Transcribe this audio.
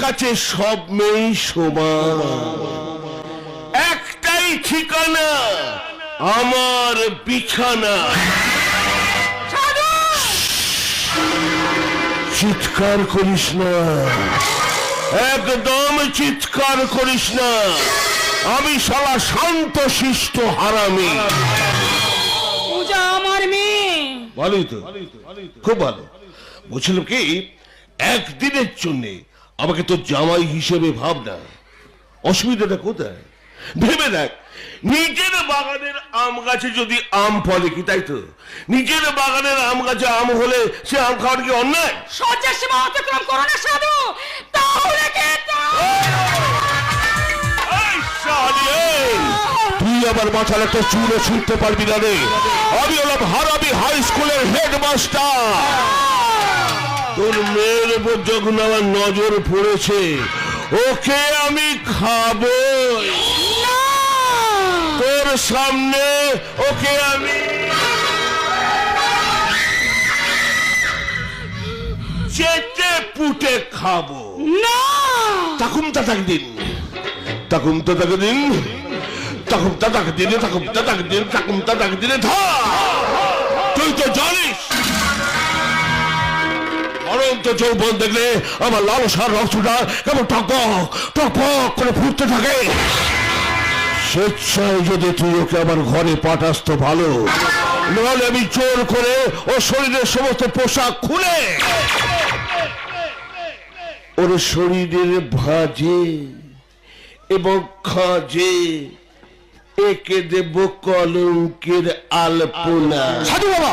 কাছে সব মেয়েই সমান। একটাই ঠিকানা আমার বিছানা। চিৎকার করিস না। একদম চিৎকার করিস না। আমি শালা শান্ত শিষ্ট হারামি। পূজা আমার মেয়ে। ভালোই তো। খুব ভালো। বলছিলাম কি একদিনের জন্য আমাকে তো জামাই হিসেবে ভাব না। অসুবিধাটা কোথায়? ভেবে দেখ নিজের বাগানের আম গাছে যদি আম ফলে কি তাই তো? নিজের বাগানের আম গাছে আম হলে সে আম খাওয়ার কি অন্যায়? সহ্যের সীমা অতিক্রম করো না সাধু। তাহলে কে! তুই আবার মাথার একটা চুলও ছুটতে পারবি না রে। আমি হলাম হারাবি হাই স্কুলের হেডমাস্টার। তোর মেয়ের উপর যখন আমার নজর পড়েছে ওকে আমি খাব। তোর সামনে ওকে আমি চেটে পুটে খাব। না! তাকুম তাতাক দিন তাকুম তাতাক দিন তাকুম তাতাক দিনে তাকুম তাতাক দিন তাকুম তাতাক দিনে ধা তুই তো জানিস অনন্ত চৌবন দেখলে আমার লালসার রক্তটা কেমন টকবক টকবক করে ফুটতে থাকে। স্বেচ্ছায় যদি তুই ওকে আমার ঘরে পাঠাস তো ভালো। নাহলে আমি চোর করে ও শরীরের সমস্ত পোশাক খুলে ওর শরীরের ভাজে এবং খাজে একে দেব কলঙ্কের আলপনা। সাধু বাবা